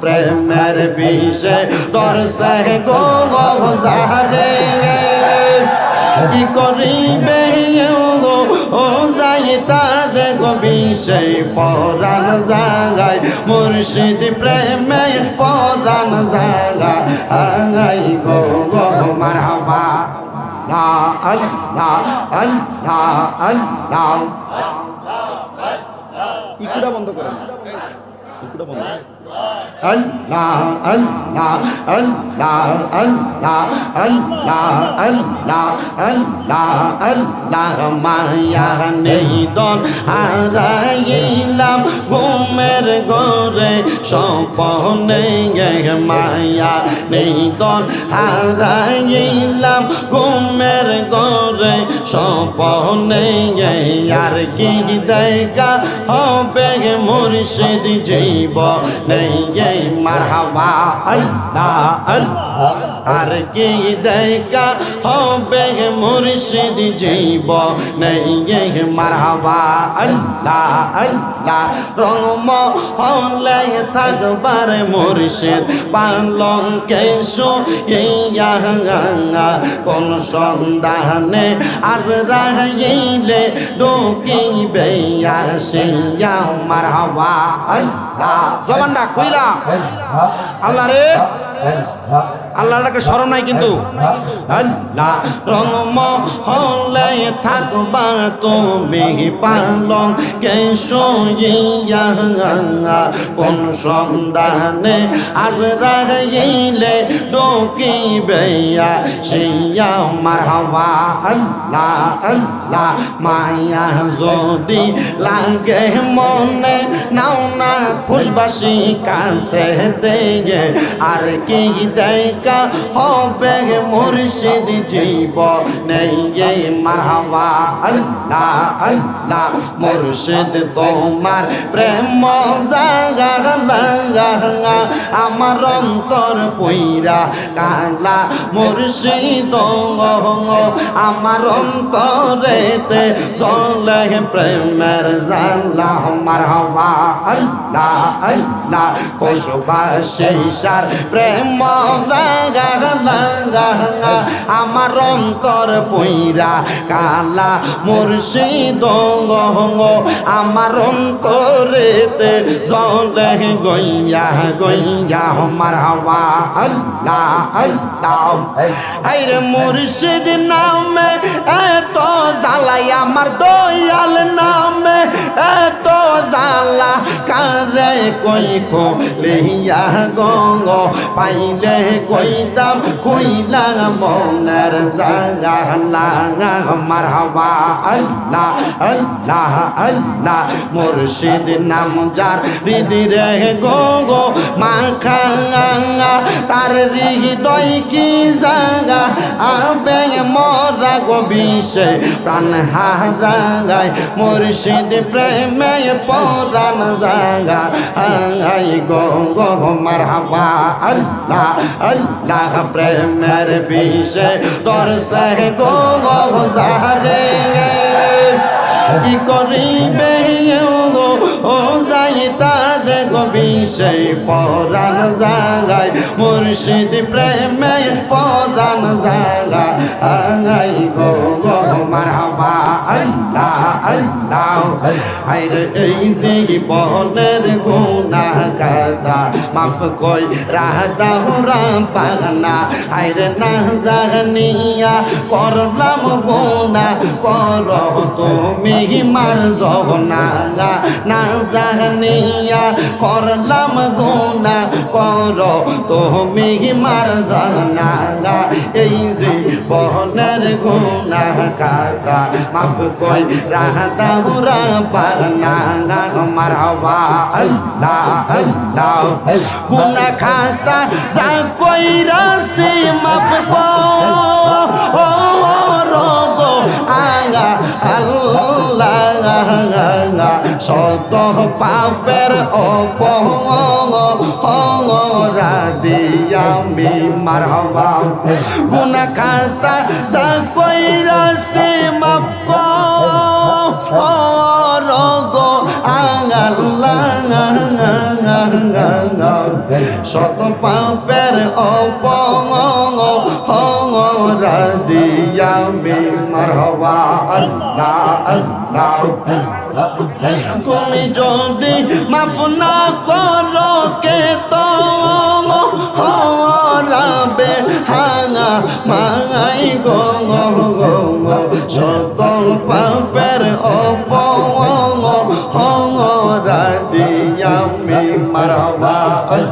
প্রেমের বিষে তোর সে কি করিবে গো ও যাই তার গো বিষে পরাণ জাগায় মুর্শিদ প্রেমে পরাণ জাগায় আগাই গো গো ইকুটা বন্ধ করেন। ইকুটা বন্ধ Allah, Allah, Allah, Allah, Allah, Allah, Allah, Allah, মায়া নেই দন হারাইলাম ঘুমের ঘরে স্বপনে গে মায়া নেই দন হারাইলাম ঘুমের স্বপনে আর কি দেখা হবে? মুর্শিদ জীব নেই মারহাবা আল্লাহ আল্লাহ। আর কি দেখা হবে মুর্শিদ জীব নেই গে মারহাবা। আল্লাহ আল্লাহ রঙম হলে থাকবার মুর্শিদ পালং কেশো ইয়া কোন সন্ধানে আজ রাহিলে ডুকিবে আসিয়া মারহাবা। আল্লাহ জবানটা কইলা আল্লাহ রে। আল্লাহটাকে স্মরণ নাই কিন্তু। কোন সন্ধানে আজ রাহিলে ডুকিবে আসিয়া মারহাবা আল্লাহ আল্লাহ মায়া যদি লাগে মনে, নাও না খুশবাসি কাছে দেগে। আর কি দেখা হবে মুর্শিদ জীব নেই মারহাবা আল্লাহ আল্লাহ মুর্শিদ তোমার প্রেম জাগা লাগা, আমার অন্তর পইরা কালা মুর্শিদ আমার অন্তরেতে চলে প্রেমের জানলা মারহাবা আল্লাহ আল্লাহ খুশবাসী সার প্রেম জাগা লাগা আমার অন্তর পইরা কালা মুর্শিদ আমার অন্তরেতে চলে গইয়া গইয়া মারহাবা আল্লাহ আল্লাহ। আইরে মুর্শিদ নামে এত জালাই আমার দয়াল নামে এত জালা, কারে কই খো লিয়া গঙ্গ? পাইলে কইতাম কইলা মনের জাগা। লাগা মারহাবা আল্লাহ আল্লাহ আল্লাহ। মুর্শিদ নাম যার হৃদিরে গঙ্গো। মাখা তার হৃদয় কি জাগা? আবে মরা গো বিষে প্রাণ হারাগায় মুর্শিদ প্রেমে পরাণ জাগা আই গো গো মারহাবা, আল্লাহ আল্লাহ, প্রেমের বিষে তোর সহ গো গো জাহারে কি করিবে তার গো বিষে পরাণ জাগায় মুর্শিদ প্রেমে পরাণ জাগা আই গো গো, মারহাবা, আল্লাহ আল্লাহ। আইরে এই জীবনের গুনাহ মাফ কই, রাহতা হুরাম পাগনা আইরে না জাগনিয়া, করলাম গুনা কর তুমি মার জগনা না জাগনিয়া, করলাম গুনা কর তুমি মার জগনা এই জীবনের গুনাহ কাদা মাফ কই, রাহতা হুরাম পাগনা মারহাবা আল্লাহ আল্লাহ। গুনা খাতা যা কইরা সে মাফ রগো আগা আল্লাহ শত পাপের অপহরা দিয়ামি মারহাবা। গুনা খাতা যা কইরা সে মাফ রগো আল্লাহ শত পাপের অপরা দিয়ামি মারহবা আল্লাহ আল্লাহ। তুমি যদি মাফ না করো, কে তো হরাবে হাঙা মাই গো গো গো গো। শত পাপের অপরা দিয়ামি মারহবা আল্লাহ।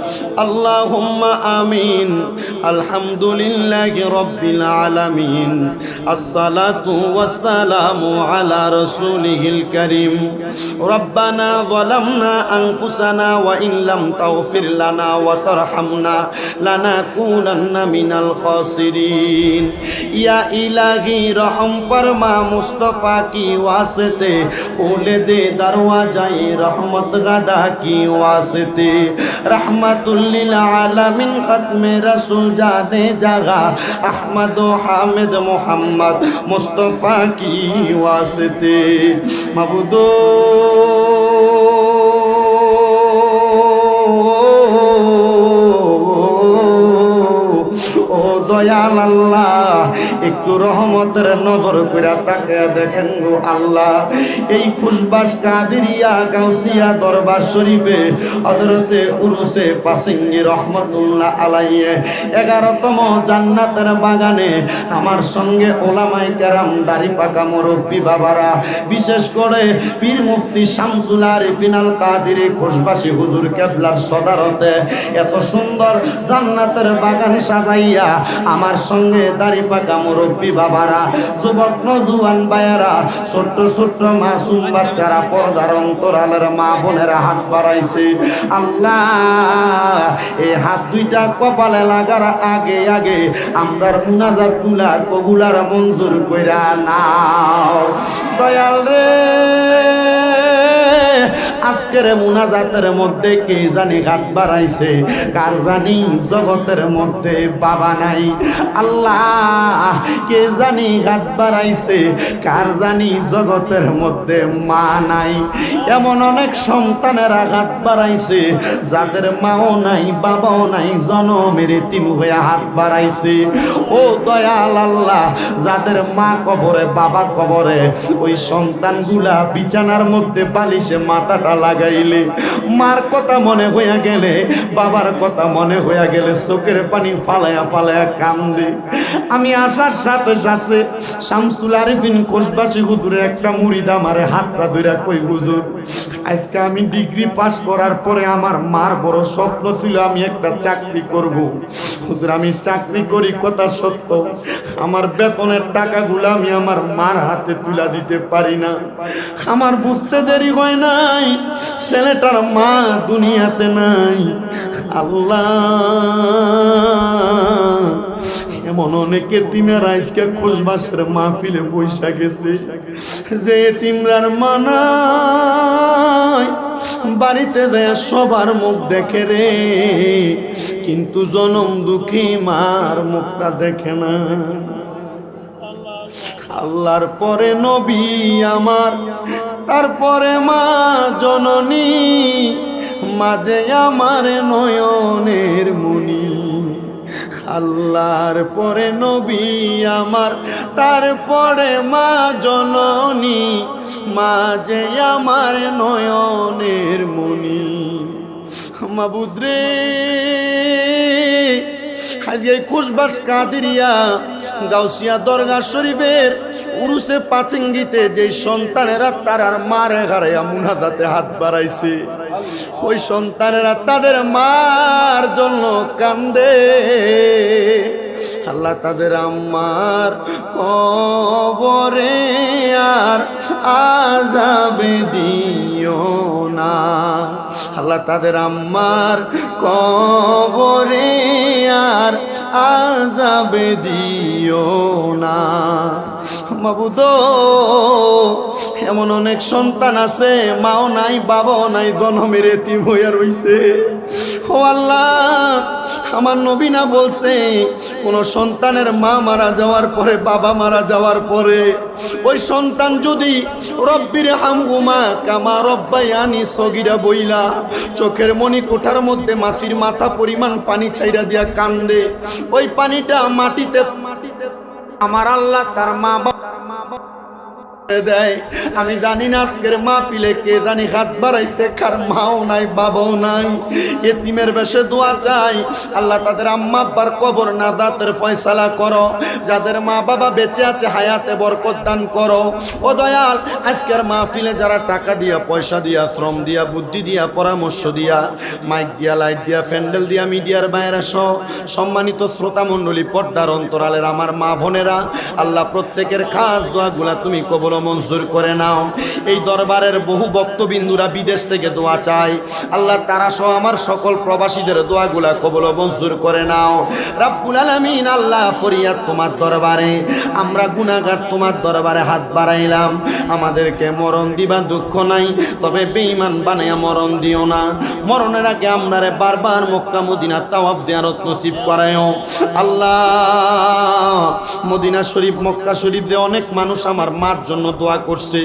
اللهم آمين الحمد لله رب العالمين الصلاة والسلام على رسوله الكريم ربنا ظلمنا أنفسنا وإن لم تغفر لنا وترحمنا لنكونن من الخاسرين يا إلهي رحم فرما مصطفى کی واسطے کھول دے دروازہ رحمت غدا کی واسطے رحمت লিল আলামিন খতমে রসুল জানে জাগা। আহমদ ও হামিদ মোহাম্মদ মুস্তফা কি ওয়াসতে? মাবুদো। ও দয়াল আল্লাহ একটু রহমতের নজর করে তাকে দেখেন গো আল্লাহ। এই খুশবাস কাদিরিয়া গাউসিয়া দরবার শরীফে হজরতে উরুসে পাসিঙ্গি রহমতুল্লাহ আলাইয়ে এগারোতম জান্নাতের বাগানে আমার সঙ্গে ওলামাই কেরাম দাড়ি পাকা মুরব্বী বাবারা, বিশেষ করে পীর মুফতি শামসুল আরিফিনাল কাদিরি, খুশবাসী হুজুর কেবলার সদারতে এত সুন্দর জান্নাতের বাগান সাজাইয়া আমার সঙ্গে দাড়ি পাকা মুরব্বী বাবারা, যুবক নজুয়ান বায়ারা ছোট্ট ছোট্ট মাসুম বাচ্চারা, পর্দার অন্তরালের মা বোনেরা হাত বাড়াইছে। আল্লাহ, এই হাত দুইটা কপালে লাগার আগে আগে আমরার মুনাজাতগুলা কবুলার মঞ্জুর কইরা নাও। দয়াল রে। আজকের মুনাজাতের মধ্যে কে জানি হাত বাড়াইছে? কার জানি জগতের মধ্যে বাবা নাই? আল্লাহ, কে জানি হাত বাড়াইছে? কার জানি জগতের মধ্যে মা নাই? এমন অনেক সন্তানেরা হাত বাড়াইছে, যাদের মাও নাই, বাবাও নাই, জনমের তিন হয়ে হাত বাড়াইছে। ও দয়াল আল্লাহ, যাদের মা কবরে, বাবা কবরে, ওই সন্তানগুলা বিছানার মধ্যে বালিশে মাথাটা লাগাইলে। মার কথা মনে হইয়া গেলে, বাবার কথা মনে হইয়া গেলে চোখের পানি ফালায়া ফালায়া কান্দে। আমি আসার সাথে সাথে শামসুল আরিফিন কোষবাসী হুজুরের একটা মুড়িদ আমারে হাতটা ধরে কই, হুজুর, আজকে আমি ডিগ্রি পাস করার পরে আমার মার বড় স্বপ্ন ছিল আমি একটা চাকরি করব। হুজুর, আমি চাকরি করি, কথা সত্য। আমার বেতনের টাকাগুলো আমি আমার মার হাতে তুলা দিতে পারি না। আমার বুঝতে দেরি হয় নাই, ছেলেটার মা দুনিয়াতে নাই। আল্লাহ, এমন অনেকে তিমের আজকে খোঁজবাসের মাহফিলে বৈশা গেছে। যে তিমরার মানায় বাড়িতে দেয় সবার মুখ দেখে রে, কিন্তু জনম দুঃখী মার মুখটা দেখে না। আল্লাহর পরে নবী আমার, তারপরে মা জননী, মাঝে আমার নয়নের মুনি আল্লাহর পরে নবী আমার, তারপরে মা জননী মাঝে আমার নয়নের মুনি মাবুদ্রে আজকে খুশবাস কাদিরিয়া গাউসিয়া দরগা শরীফের উরুসে পাচিঙ্গিতে যে সন্তানেরা তারার মারে হারাইয়া মুনাদাতে হাত বাড়াইছে, ওই সন্তানেরা তাদের মার জন্য কান্দে। আল্লাহ তাদের আম্মার কবরে আর আজাবে দিও না। আল্লাহ তাদের আম্মার কবরে আর আজাবে দিও না। মাবুদ এমন অনেক সন্তান আছে মাও নাই বাবাও নাই জনমের এতিম হইয়া রইছে ও আল্লাহ আমার নবীনা বলছে কোন সন্তানের মা মারা যাওয়ার পরে বাবা মারা যাওয়ার পরে ওই সন্তান যদি রব্বির হামগুমা কামা রব্বাই আনি সগিরা বইলা চোখের মনি কোঠার মধ্যে মাসির মাথা পরিমাণ পানি ছাইরা দিয়া কান্দে ওই পানিটা মাটিতে মাটিতে আমার আল্লাহ তার মা বাবা দেয়। আমি জানি না আজকের মা পিলে কে জানি হাত বাড়াইছে, কার মাও নাই, বাবাও নাই। এতিমের বেশে দোয়া চাই। আল্লাহ তাদের আম্মা আব্বার কবর নাজাতের ফয়সালা করো। যাদের মা বাবা বেঁচে আছে, হায়াতে বরকত দান করো। ও দয়াল, আজকের মাহফিলে যারা টাকা দিয়া, পয়সা দিয়া, শ্রম দিয়া, বুদ্ধি দিয়া, পরামর্শ দিয়া, মাইক দিয়া, লাইট দিয়া, প্যান্ডেল দিয়া, মিডিয়ার বাইরে সহ সম্মানিত শ্রোতা মণ্ডলী, পর্দার অন্তরালের আমার মা বোনেরা, আল্লাহ প্রত্যেকের খাস দোয়াগুলা তুমি কবল মঞ্জুর করে নাও। এই দরবারের বহু বক্তবিন্দুরা বিদেশ থেকে দোয়া চাই আল্লাহ তারা সহ আমার সকল প্রবাসীদের দোয়াগুলা কবল মঞ্জুর করে নাও। রাব্বুল আলামিন, আল্লাহ ফরিয়াদ তোমার দরবারে, আমরা গুনাহগার তোমার দরবারে হাত বাড়াইলাম। আমাদেরকে মরণ দিবা দুঃখ নাই, তবে বেঈমান বানাইয়া মরণ দিও না। মরণের আগে আমরারে বারবার মক্কা, মদিনা তাওয়াব জিয়ারত নসিব করায়ও। আল্লাহ, মদিনা শরীফ, মক্কা শরীফ দিয়ে অনেক মানুষ আমার মার জন্য দোয়া করছে।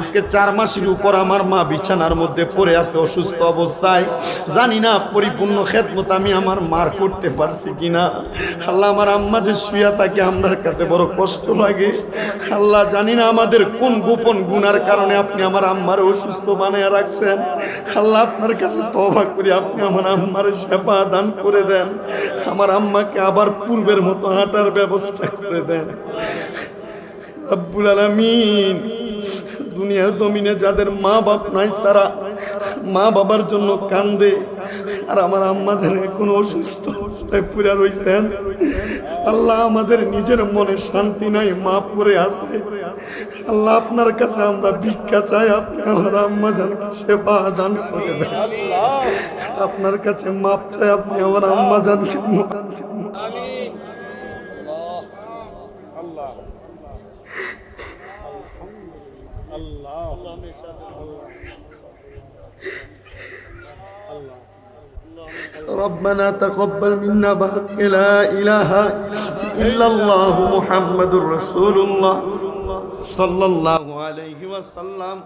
আজকে চার মাসের উপর আমার মা বিছানার মধ্যে পড়ে আছে অসুস্থ অবস্থায়। জানি না পরিপূর্ণ খেদমত আমি আমার মার করতে পারছি কিনা। আল্লাহ আমার আম্মা যে শুয়া থাকে, আমরার কাছে বড় কষ্ট লাগে। আল্লাহ জানি না আমাদের কোন গোপন গুনার কারণে আপনি আমার আম্মার অসুস্থ বানিয়ে রাখছেন। আল্লাহ আপনার কাছে তবা করি, আপনি আমার আম্মার সেবা দান করে দেন। আমার আম্মাকে আবার পূর্বের মতো হাঁটার ব্যবস্থা করে দেন। আব্বুল আলামিন। দুনিয়ার জমিনে যাদের মা বাপ নাই তারা মা বাবার জন্য কান্দে। আর আমার আম্মা যেন এখন অসুস্থ পুরা রয়েছেন আল্লাহ আমাদের নিজের মনে শান্তি নাই মা পড়ে আছে। আল্লাহ আপনার কাছে আমরা ভিক্ষা চাই আপনি আমার আম্মা জানকে সেবা দান করে দেন। আপনার কাছে মাপ চাই আপনি আমার আম্মা জানকে ربنا تقبل منا بحق لا إله إلا الله محمد رسول الله صلى الله عليه وسلم